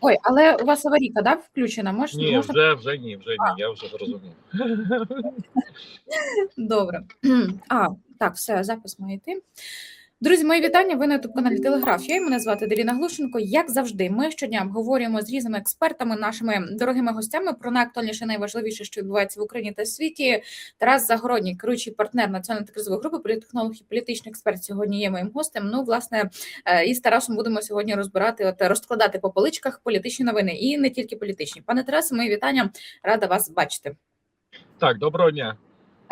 Ой, але у вас аварійка, да, включена? Мож, Ні, можна? вже вже ні, вже ні. Я вже зрозумів. Добре. А, так, все, запис має йти. Друзі, мої вітання. Ви на youtube каналі Телеграфія. Мене звати Даріна Глушенко. Як завжди, ми щодня обговорюємо з різними експертами, нашими дорогими гостями про найактуальніше, найважливіше, що відбувається в Україні та світі. Тарас Загородній, керуючий партнер національної кризової групи, політтехнолог і політичний експерт, сьогодні є моїм гостем. Ну, власне, е, із Тарасом будемо сьогодні розбирати, от розкладати по поличках політичні новини і не тільки політичні. Пане Тарасе, мої вітання. Рада вас бачити. Так, доброго дня.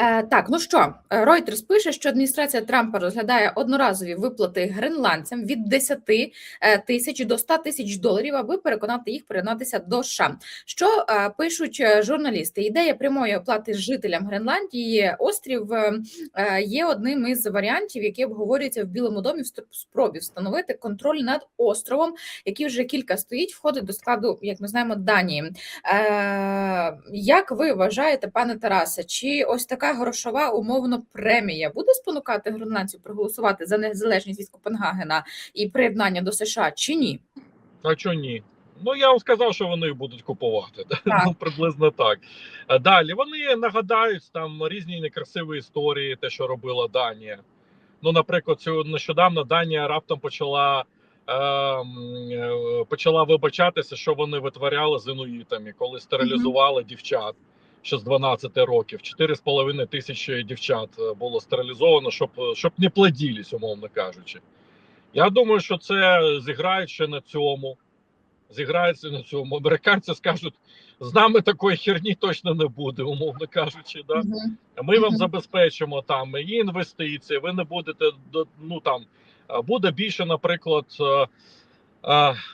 Е, так, ну що, Reuters пише, що адміністрація Трампа розглядає одноразові виплати гренландцям від 10 е, тисяч до 100 тисяч доларів, аби переконати їх приєднатися до США. Що е, пишуть журналісти? Ідея прямої оплати жителям Гренландії острів є одним із варіантів, які обговорюються в Білому домі в спробі встановити контроль над островом, який вже кілька стоїть, входить до складу, як ми знаємо, Данії. Як ви вважаєте, пане Тарасе, чи ось така грошова умовно премія буде спонукати гренландців проголосувати за незалежність від Копенгагена і приєднання до США, чи ні? А чого ні? Ну я вам сказав, що вони будуть купувати. Так. Ну, приблизно так. Далі вони нагадають там різні некрасиві історії, те, що робила Данія. Ну, наприклад, цю нещодавно Данія раптом почала. ем, е, Почала вибачатися, що вони витворяли з інуїтами, коли стерилізували дівчат ще з 12 років. 4,5 тисячі дівчат е, було стерилізовано, щоб, щоб не плоділись, умовно кажучи. Я думаю, що це зіграють ще на цьому. Зіграється на цьому. Американці скажуть, з нами такої херні точно не буде, умовно кажучи. Да? Ми вам забезпечимо там і інвестиції. Ви не будете ну там буде більше, наприклад, е, е,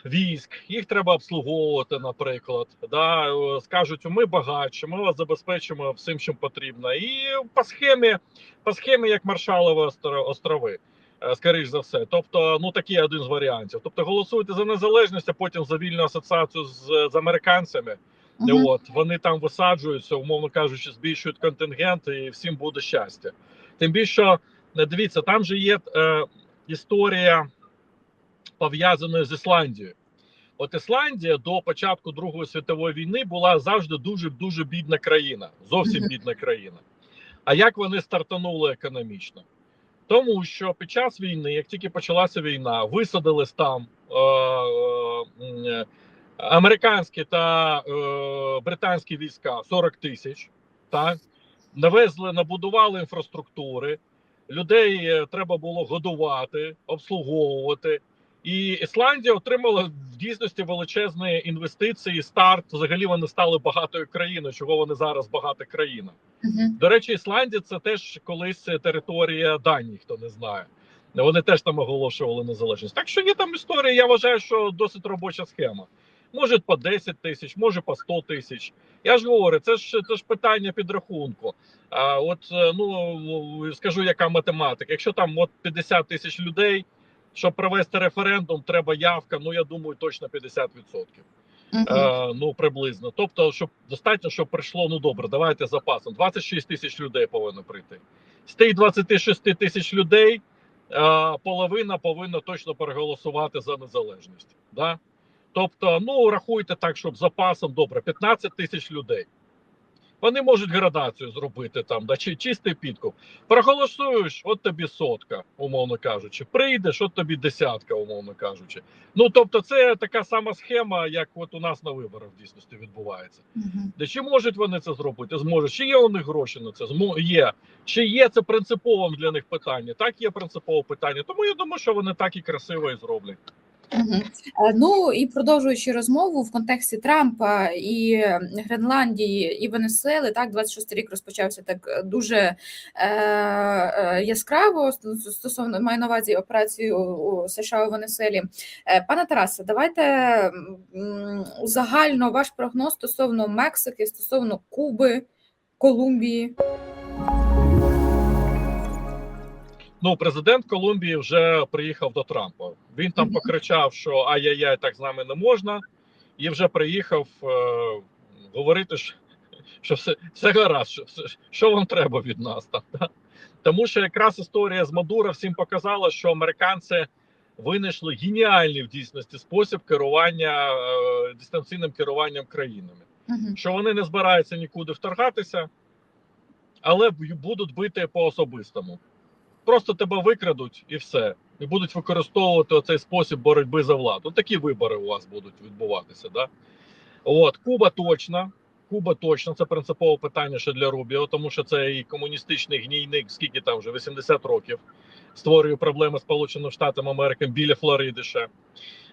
військ. Їх треба обслуговувати, наприклад. Да? Скажуть, ми багатші, ми вас забезпечимо всім, чим потрібно. І по схемі, по схемі, як Маршалові остро- острови. е, Скоріш за все, тобто, ну такий один з варіантів. Тобто, голосуйте за незалежність, а потім за вільну асоціацію з, з американцями. Мгм. От вони там висаджуються, умовно кажучи, збільшують контингент, і всім буде щастя. Тим більше, дивіться, там же є е, історія пов'язана з Ісландією. От Ісландія до початку Другої світової війни була завжди дуже дуже бідна країна, зовсім бідна країна. А як вони стартанули економічно? Тому що під час війни, як тільки почалася війна, висадились там е, е, е, американські та е, британські війська 40 тисяч, так навезли, набудували інфраструктури, людей е, треба було годувати, обслуговувати. І Ісландія отримала в дійсності величезні інвестиції. Старт взагалі вони стали багатою країною. Чого вони зараз багата країна? Мгм. До речі, Ісландія це теж колись територія Данії, хто не знає. Вони теж там оголошували незалежність. Так що є там історія, я вважаю, що досить робоча схема. Може по 10 тисяч, може по 100 тисяч. Я ж говорю, це ж це ж питання підрахунку. А от е, ну скажу, яка математика. Якщо там от 50 тисяч людей, щоб провести референдум, треба явка. Ну я думаю, точно 50%. Мгм. Е, ну приблизно. Тобто, щоб достатньо, щоб прийшло. Ну добре, давайте запасом. 26 тисяч людей повинно прийти. З тих 26 тисяч людей е, половина повинна точно проголосувати за незалежність. Да? Тобто, ну рахуйте так, щоб запасом добре, 15 тисяч людей. Вони можуть градацію зробити там, да, чи чистий підкуп. Проголосуєш, от тобі сотка, умовно кажучи. Прийдеш, от тобі десятка, умовно кажучи. Ну тобто, це така сама схема, як от у нас на виборах в дійсності відбувається. Мгм. Де чи можуть вони це зробити? Зможуть. Чи є у них гроші на це? Змо є. Чи є це принциповим для них питання? Так, є принципове питання. Тому я думаю, що вони так і красиво і зроблять. Е, Ну і продовжуючи розмову в контексті Трампа і Гренландії і Венесуели, так 26 рік розпочався так е, дуже е, е, яскраво стосовно маю на увазі операцію у США у Венесуелі. Е, Пане Тарасе, давайте загально ваш прогноз стосовно Мексики, стосовно Куби, Колумбії. Ну, президент Колумбії вже приїхав до Трампа. Він там покричав, що ай-яй-яй, так з нами не можна, і вже приїхав е, говорити, що, що все, все гаразд, що, що вам треба від нас там. Да? Тому що якраз історія з Мадура всім показала, що американці винайшли геніальний в дійсності спосіб керування е, дистанційним керуванням країнами. Мгм. Що вони не збираються нікуди вторгатися, але будуть бити по особистому. Просто тебе викрадуть і все. І будуть використовувати цей спосіб боротьби за владу. Такі вибори у вас будуть відбуватися. Да? От, Куба точно. Куба точно це принципове питання ще для Рубіо, тому що це і комуністичний гнійник, скільки там вже 80 років створює проблеми Сполученим Штатам Америки біля Флориди ще.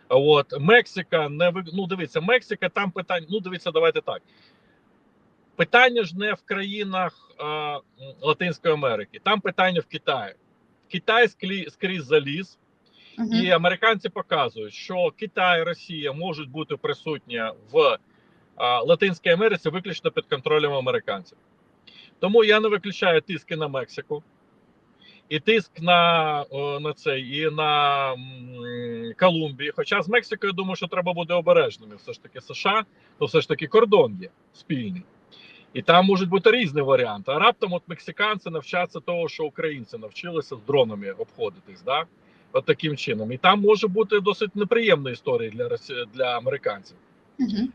От Мексика не ну дивіться, Мексика там питання. Ну дивіться, давайте так. Питання ж не в країнах м, Латинської Америки, там питання в Китаї. Китай скрізь заліз, Мгм. і американці показують, що Китай і Росія можуть бути присутні в а, Латинській Америці виключно під контролем американців. Тому я не виключаю тиски на Мексику, і тиск на, на цей, і на м, Колумбії. Хоча з Мексикою я думаю, що треба бути обережними. Все ж таки США, то все ж таки кордон є спільний. І там можуть бути різні варіанти. А раптом от мексиканці навчаться того, що українці навчилися з дронами обходитись. Да? От таким чином. І там може бути досить неприємна історія для Росі... для американців.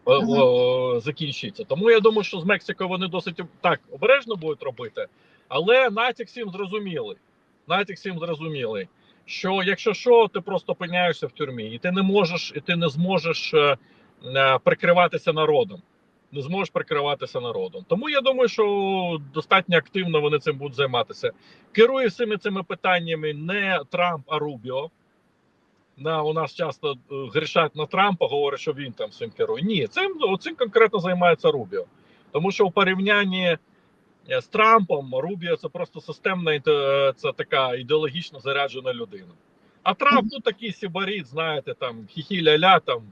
О, о, закінчиться. Тому я думаю, що з Мексикою вони досить так обережно будуть робити, але натяк всім зрозумілий. Натяк всім зрозумілий, що якщо що, ти просто опиняєшся в тюрмі, і ти не можеш, і ти не зможеш е, е, прикриватися народом. Не зможеш прикриватися народом. Тому я думаю, що достатньо активно вони цим будуть займатися. Керує всіми цими питаннями не Трамп, а Рубіо. На у нас часто е, грішать на Трампа, говорять, що він там цим керує. Ні, цим цим конкретно займається Рубіо. Тому що у порівнянні е, з Трампом Рубіо це просто системна це така ідеологічно заряджена людина. А Трамп, ну такий сібаріт, знаєте, там хіхі-ля-ля, там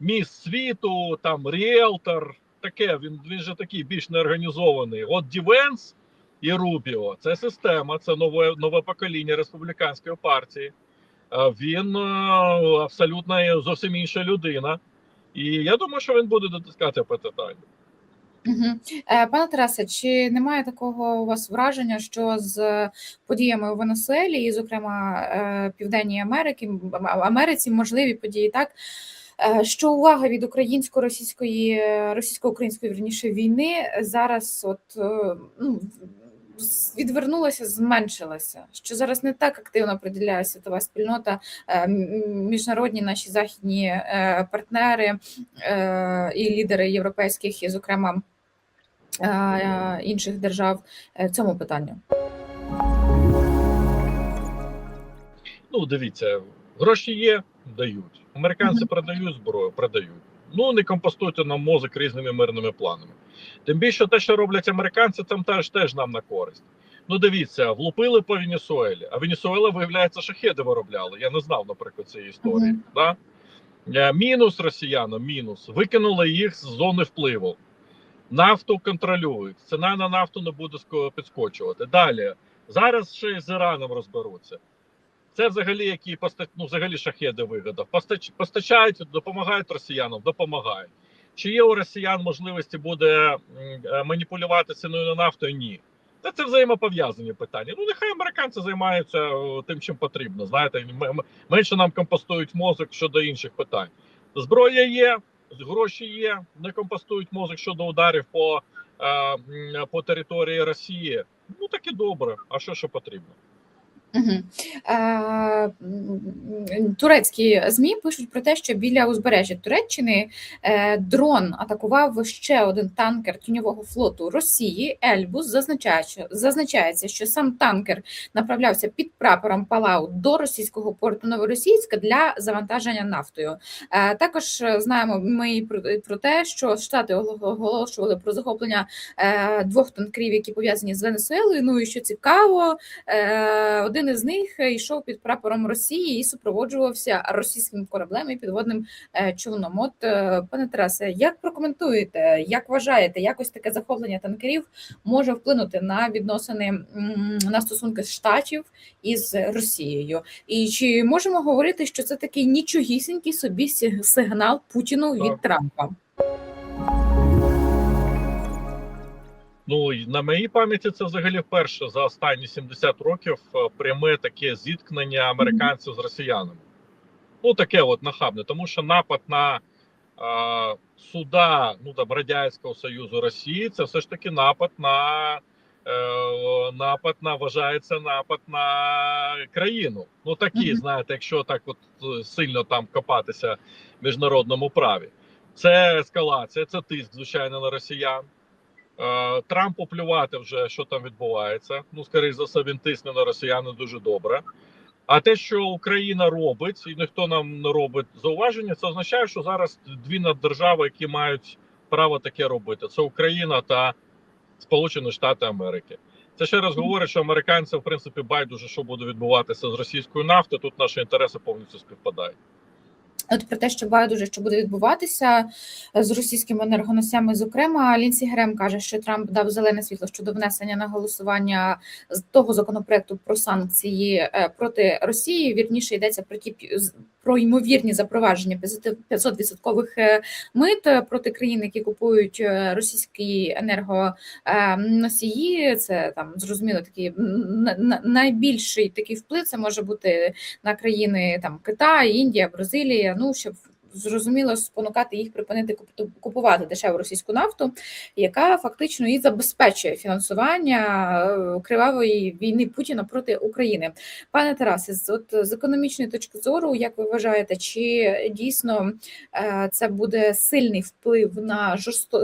міс світу, там ріелтор. Таке він, він же такий більш неорганізований. От Дівенс і Рубіо це система, це нове нове покоління республіканської партії. Е, Він е, абсолютно зовсім інша людина. І я думаю, що він буде дотискати по питанню. Мгм. Е, Пане Тарасе, чи немає такого у вас враження, що з подіями у Венесуелі, і, зокрема, Південній Америки, Америці, можливі події, так? Е, Що увага від українсько-російської е, російсько-української верніше війни зараз от е, ну, відвернулася, зменшилася, що зараз не так активно приділяє світова спільнота, міжнародні наші західні партнери і лідери європейських, і, зокрема інших держав цьому питанню. Ну, дивіться, гроші є, дають. Американці продають зброю, продають. Ну, не компостуйте нам мозок різними мирними планами. Тим більше те, що роблять американці, там теж теж нам на користь. Ну, дивіться, влупили по Венесуелі, а Венесуела, виявляється, шахеди виробляли. Я не знав, наприклад, цієї історії. Да? Е, Мінус росіянам, мінус. Викинули їх з зони впливу. Нафту контролюють. Ціна на нафту не буде підскочувати. Далі. Зараз ще й з Іраном розберуться. Це взагалі які ну, взагалі шахеди вигода. Постач... Постачають, допомагають росіянам, допомагають. Чи є у росіян можливості буде е, маніпулювати ціною на нафту? Ні. Та це взаємопов'язані питання. Ну, нехай американці займаються е, тим, чим потрібно. Знаєте, менше нам компостують мозок щодо інших питань. Зброя є, гроші є, не компостують мозок щодо ударів по, е, по території Росії. Ну так і добре. А що ще потрібно? Угу. Турецькі ЗМІ пишуть про те, що біля узбережжя Туреччини е, дрон атакував ще один танкер тіньового флоту Росії Ельбус. Зазначаючи, зазначається, що сам танкер направлявся під прапором Палау до російського порту Новоросійська для завантаження нафтою. Е, також знаємо ми про, те, що Штати оголошували про захоплення е, двох танкерів, які пов'язані з Венесуелою. Ну і що цікаво, е, один із них йшов під прапором Росії і супроводжувався російським кораблем і підводним е, човном. От, е, пане Тарасе, як прокоментуєте, як вважаєте, якось таке захоплення танкерів може вплинути на відносини на стосунки штатів із Росією? І чи можемо говорити, що це такий нічогісінький собі сиг- сигнал Путіну від. Трампа? Ну на моїй пам'яті це взагалі вперше за останні 70 років е, пряме таке зіткнення американців з росіянами. Ну таке от нахабне, тому що напад на е, суда ну там Радянського Союзу Росії це все ж таки напад на е, напад на вважається напад на країну. Ну такі, знаєте, якщо так от е, сильно там копатися в міжнародному праві. Це ескалація, це тиск, звичайно, на росіян. Е, Трампу плювати вже, що там відбувається. Ну, скоріш за все, він тисне на росіян не дуже добре. А те, що Україна робить, і ніхто нам не робить зауваження, це означає, що зараз дві наддержави, які мають право таке робити: це Україна та Сполучені Штати Америки. Це ще раз говорить, що американцям, в принципі, байдуже, що буде відбуватися з російською нафтою. Тут наші інтереси повністю співпадають. От про те, що байдуже, що буде відбуватися е, з російськими енергоносями, зокрема, Лінсі Грем каже, що Трамп дав зелене світло щодо внесення на голосування того законопроекту про санкції е, проти Росії. Вірніше йдеться про ті про ймовірні запровадження 500 відсоткових мит е, проти країн, які купують е, російські енергоносії. Це там зрозуміло такий найбільший такий вплив. Це може бути на країни там Китай, Індія, Бразилія. Ну щоб зрозуміло спонукати їх припинити куп- купувати дешеву російську нафту, яка фактично і забезпечує фінансування е, кривавої війни Путіна проти України. Пане Тарасе, от з економічної точки зору, як ви вважаєте, чи дійсно е, це буде сильний вплив на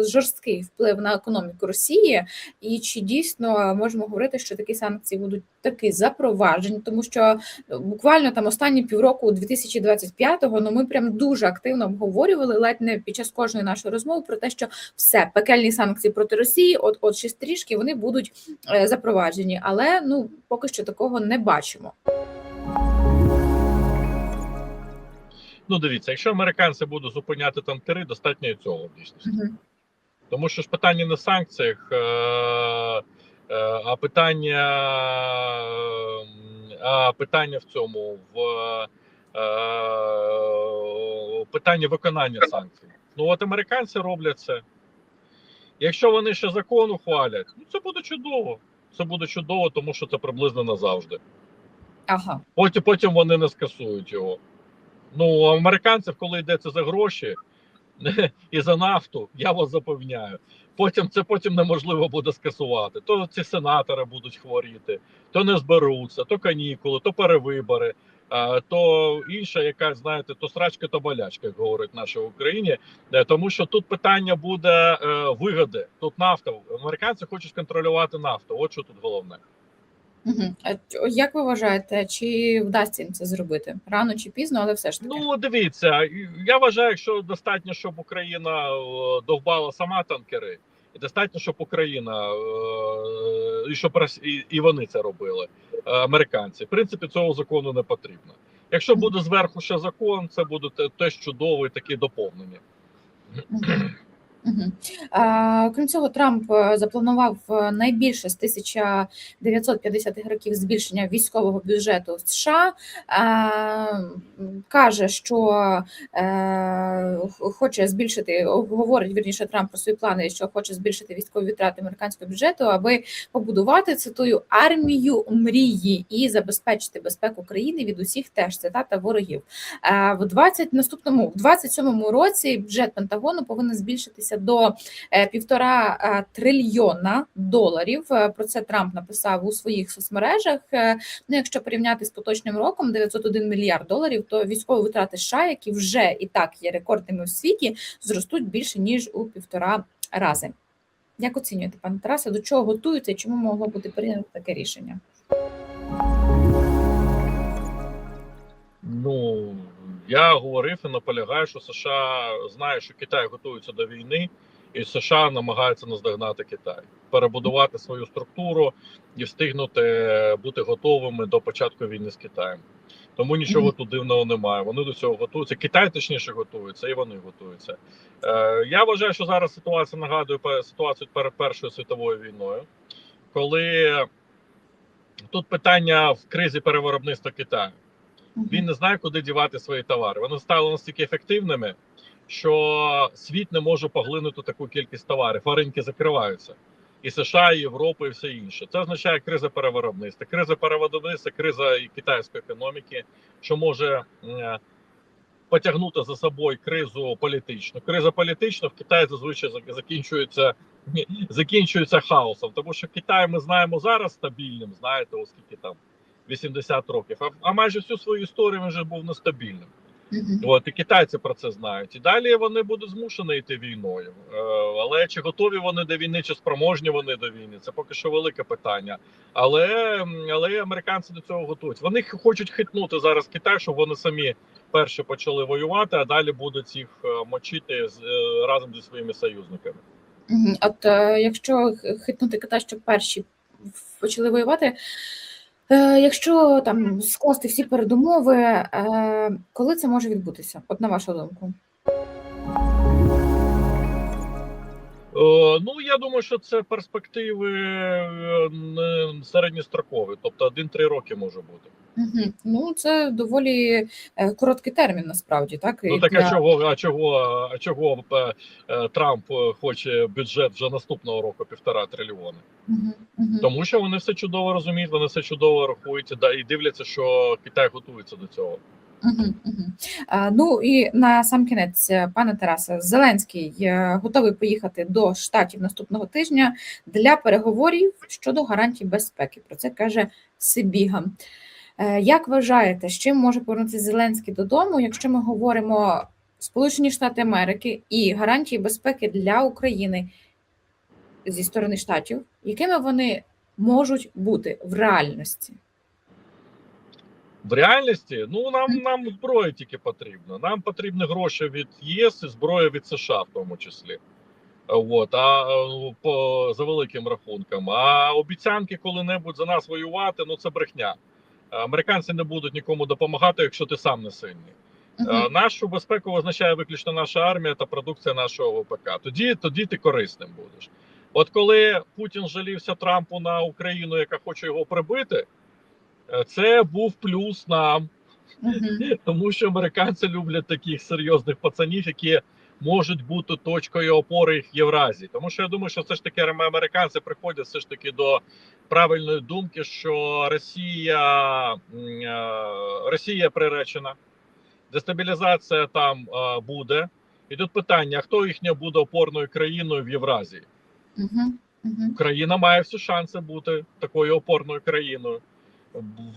жорсткий вплив на економіку Росії, і чи дійсно можемо говорити, що такі санкції будуть таки запроваджені, тому що буквально там останні півроку 2025-го, ну ми прям дуже активно обговорювали ледь не під час кожної нашої розмови про те, що все пекельні санкції проти Росії, от от ще стрішки вони будуть е, запроваджені, але ну поки що такого не бачимо. Ну, дивіться, якщо американці будуть зупиняти танкери, достатньо і цього в дійсності. Мгм. Тому що ж питання в санкціях, е, е, а питання, а питання в цьому в е, питання виконання санкцій. Ну от американці роблять це. Якщо вони ще закон ухвалять, ну це буде чудово. Це буде чудово, тому що це приблизно назавжди. Ага. Потім, потім вони не скасують його. Ну, у американців, коли йдеться за гроші і за нафту, я вас запевняю. Потім це потім неможливо буде скасувати. То ці сенатори будуть хворіти, то не зберуться, то канікули, то перевибори, то інша якась, знаєте, то срачка, то болячка, як говорять наші в Україні. Е, Тому що тут питання буде е, вигоди. Тут нафта. Американці хочуть контролювати нафту. От що тут головне. Угу. А як ви вважаєте, чи вдасться їм це зробити рано чи пізно, але все ж таки? Ну, дивіться, я вважаю, що достатньо, щоб Україна е, довбала сама танкери, і достатньо, щоб Україна е, і щоб і, вони це робили, е, американці. В принципі, цього закону не потрібно. Якщо буде зверху ще закон, це буде те- теж чудове таке доповнення. А, Крім цього, Трамп е, запланував е, найбільше з 1950-х років збільшення військового бюджету США. Каже, що е, хоче збільшити, говорить вірніше Трамп про свої плани, що хоче збільшити військові витрати американського бюджету, аби побудувати цитую армію мрії і забезпечити безпеку країни від усіх теж цитата ворогів. В 20 наступному в 27-му році бюджет Пентагону повинен збільшитися до е, півтора е, трильйона доларів. Е, Про це Трамп написав у своїх соцмережах. Ну, якщо порівняти з поточним роком 901 мільярд доларів, то військові витрати США, які вже і так є рекордними в світі, зростуть більше ніж у півтора рази. Як оцінюєте, пане Тарасе, до чого готуються і чому могло бути прийнято таке рішення? Ну я говорив і наполягаю, що США знає, що Китай готується до війни, і США намагаються наздогнати Китай, перебудувати свою структуру і встигнути бути готовими до початку війни з Китаєм. Тому нічого тут дивного немає. Вони до цього готуються. Китай точніше готується, і вони готуються. Е, я вважаю, що зараз ситуація нагадує ситуацію перед Першою світовою війною, коли тут питання в кризі перевиробництва Китаю він не знає, куди дівати свої товари. Вони стали настільки ефективними, що світ не може поглинути таку кількість товарів, а ринки закриваються. І США, і Європа, і все інше. Це означає криза перевиробництва. Криза перевиробництва, криза і китайської економіки, що може е, потягнути за собою кризу політичну. Криза політична в Китаї зазвичай закінчується закінчується хаосом, тому що Китай ми знаємо зараз стабільним, знаєте, оскільки там 80 років. А, а майже всю свою історію він вже був нестабільним. Мгм. От і китайці про це знають. І далі вони будуть змушені йти війною. Е, але чи готові вони до війни, чи спроможні вони до війни? Це поки що велике питання. Але, але американці до цього готують. Вони хочуть хитнути зараз Китай, щоб вони самі перші почали воювати, а далі будуть їх е, мочити з, е, разом зі своїми союзниками. Мгм. От е, якщо хитнути Китай, щоб перші почали воювати, якщо там скласти всі передумови, е, коли це може відбутися? От на вашу думку? Е, ну я думаю, що це перспективи е, середньострокові, тобто 1-3 роки може бути. Угу. Ну, це доволі е, короткий термін, насправді, так? Ну так а чого, а чого, а чого Трамп хоче бюджет вже наступного року півтора трильйони? Мгм, мгм. Тому що вони все чудово розуміють, вони все чудово рахують да- і дивляться, що Китай готується до цього. Ну і на сам кінець, е, пане Тарасе, Зеленський е, готовий поїхати до штатів наступного тижня для переговорів щодо гарантій безпеки. Про це каже Сибіга. Е, Як вважаєте, з чим може повернутися Зеленський додому, якщо ми говоримо Сполучені Штати Америки і гарантії безпеки для України зі сторони штатів, якими вони можуть бути в реальності? В реальності, ну нам нам зброя тільки потрібна. Нам потрібні гроші від ЄС і зброя від США, в тому числі. От, а е, по за великим рахунком. А обіцянки коли-небудь за нас воювати, ну це брехня. Американці не будуть нікому допомагати, якщо ти сам не сильний. Е, Нашу безпеку визначає виключно наша армія та продукція нашого ВПК. Тоді, тоді ти корисним будеш. От коли Путін жалівся Трампу на Україну, яка хоче його прибити, це був плюс нам, Мгм. тому що американці люблять таких серйозних пацанів, які можуть бути точкою опори в Євразії. Тому що я думаю, що все ж таки американці приходять все ж таки до правильної думки, що Росія, е, Росія приречена, дестабілізація там е, буде. І тут питання: хто їхня буде опорною країною в Євразії? Мгм. Мгм. Україна має всі шанси бути такою опорною країною.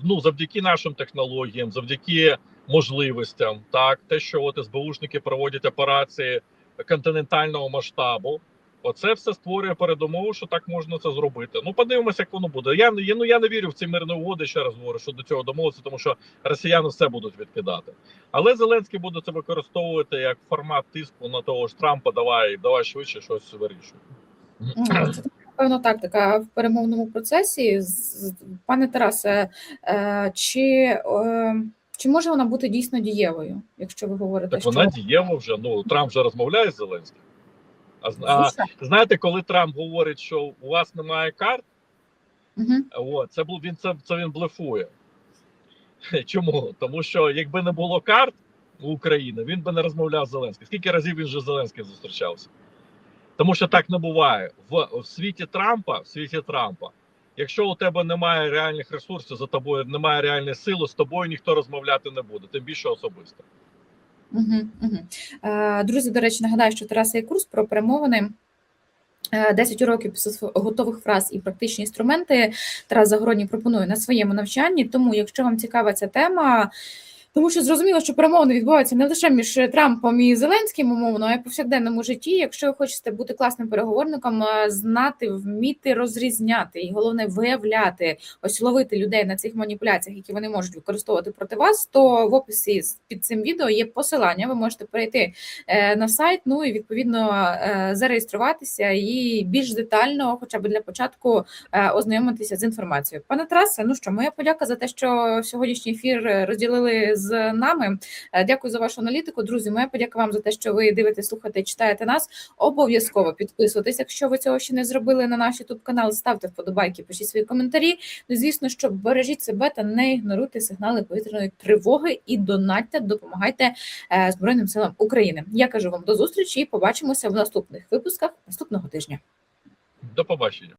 Ну, завдяки нашим технологіям, завдяки можливостям, так, те, що от СБУшники проводять операції континентального масштабу. Оце все створює передумову, що так можна це зробити. Ну, подивимося, як воно буде. Я, я, ну, я не вірю в ці мирні угоди, ще раз говорю, що до цього домовитися, тому що росіяни все будуть відкидати. Але Зеленський буде це використовувати як формат тиску на того ж Трампа. Давай, давай швидше щось вирішуй. Певно тактика в перемовному процесі. Пане Тарасе, е, чи, чи може вона бути дійсно дієвою, якщо ви говорите, Так що вона дієва вже. Ну Трамп вже розмовляє з Зеленським. А, а знаєте, коли Трамп говорить, що у вас немає карт, мгм, о, це він це, це він блефує. Чому? Тому що якби не було карт у України, він би не розмовляв з Зеленським. Скільки разів він вже з Зеленським зустрічався? Тому що так не буває. В, в світі Трампа, в світі Трампа, якщо у тебе немає реальних ресурсів, за тобою немає реальної сили, з тобою ніхто розмовляти не буде, тим більше особисто. Е, Друзі, до речі, нагадаю, що Тараса є курс про перемовини. Е, 10 уроків готових фраз і практичні інструменти Тарас Загородній пропонує на своєму навчанні. Тому, якщо вам цікава ця тема, тому що зрозуміло, що перемовини відбуваються не лише між Трампом і Зеленським, умовно, а й повсякденному житті. Якщо ви хочете бути класним переговорником, е, знати, вміти розрізняти і головне виявляти, ось ловити людей на цих маніпуляціях, які вони можуть використовувати проти вас, то в описі під цим відео є посилання. Ви можете перейти е, на сайт, ну і відповідно е, зареєструватися і більш детально, хоча б для початку, е, ознайомитися з інформацією. Пане Тарасе, ну що, моя подяка за те, що сьогоднішній ефір е, розділили з нами. Е, Дякую за вашу аналітику. Друзі, моя подяка вам за те, що ви дивитесь, слухаєте, читаєте нас. Обов'язково підписуйтесь, якщо ви цього ще не зробили на наш YouTube канал. Ставте вподобайки, пишіть свої коментарі. Ну, звісно, що бережіть себе та не ігноруйте сигнали повітряної тривоги і донатьте, допомагайте е, Збройним силам України. Я кажу вам до зустрічі і побачимося в наступних випусках наступного тижня. До побачення.